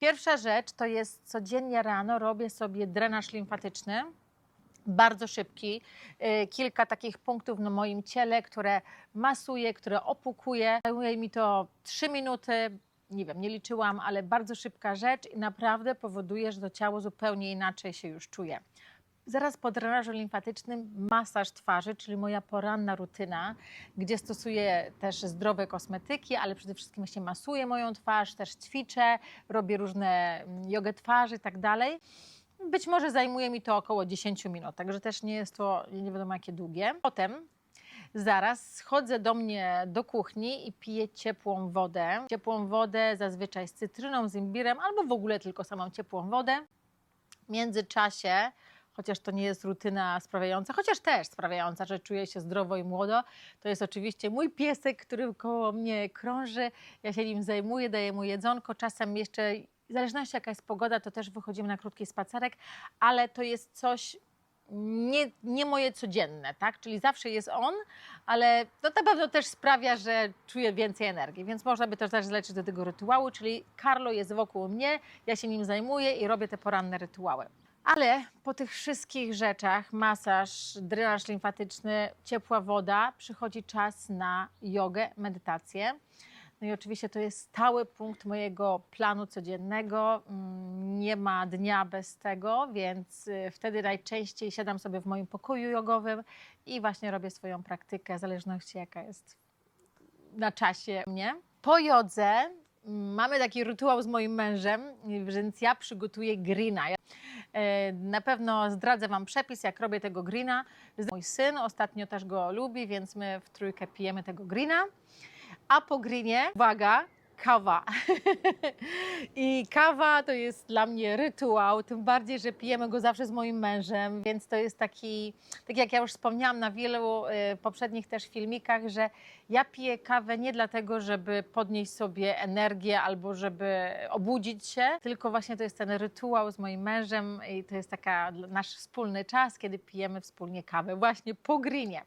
Pierwsza rzecz to jest codziennie rano robię sobie drenaż limfatyczny. Bardzo szybki, y, kilka takich punktów na moim ciele, które masuję, które opukuję. Zajmuje mi to 3 minuty, nie wiem, nie liczyłam, ale bardzo szybka rzecz i naprawdę powoduje, że to ciało zupełnie inaczej się już czuje. Zaraz po drenażu limfatycznym masaż twarzy, czyli moja poranna rutyna, gdzie stosuję też zdrowe kosmetyki, ale przede wszystkim właśnie masuję moją twarz, też ćwiczę, robię różne mm, jogę twarzy i tak dalej. Być może zajmuje mi to około 10 minut, także też nie jest to nie wiadomo jakie długie. Potem zaraz schodzę do mnie do kuchni i piję ciepłą wodę. Ciepłą wodę zazwyczaj z cytryną, z imbirem albo w ogóle tylko samą ciepłą wodę. W międzyczasie, chociaż to nie jest rutyna sprawiająca, chociaż też sprawiająca, że czuję się zdrowo i młodo, to jest oczywiście mój piesek, który koło mnie krąży. Ja się nim zajmuję, daję mu jedzonko. Czasem jeszcze, w zależności jaka jest pogoda, to też wychodzimy na krótki spacerek, ale to jest coś nie, nie moje codzienne, tak? Czyli zawsze jest on, ale to na pewno też sprawia, że czuję więcej energii, więc można by to też zlecić do tego rytuału, czyli Carlo jest wokół mnie, ja się nim zajmuję i robię te poranne rytuały. Ale po tych wszystkich rzeczach, masaż, drenaż limfatyczny, ciepła woda, przychodzi czas na jogę, medytację. No i oczywiście to jest stały punkt mojego planu codziennego. Mm, Nie ma dnia bez tego, więc y, wtedy najczęściej siadam sobie w moim pokoju jogowym i właśnie robię swoją praktykę, w zależności jaka jest na czasie mnie. Po jodze mm, mamy taki rytuał z moim mężem, więc ja przygotuję greena. E, Na pewno zdradzę Wam przepis, jak robię tego greena. Mój syn ostatnio też go lubi, więc my w trójkę pijemy tego greena. A po grinie, uwaga, kawa. I kawa to jest dla mnie rytuał, tym bardziej, że pijemy go zawsze z moim mężem, więc to jest taki, tak jak ja już wspomniałam na wielu y, poprzednich też filmikach, że ja piję kawę nie dlatego, żeby podnieść sobie energię albo żeby obudzić się, tylko właśnie to jest ten rytuał z moim mężem i to jest taka nasz wspólny czas, kiedy pijemy wspólnie kawę właśnie po grinie.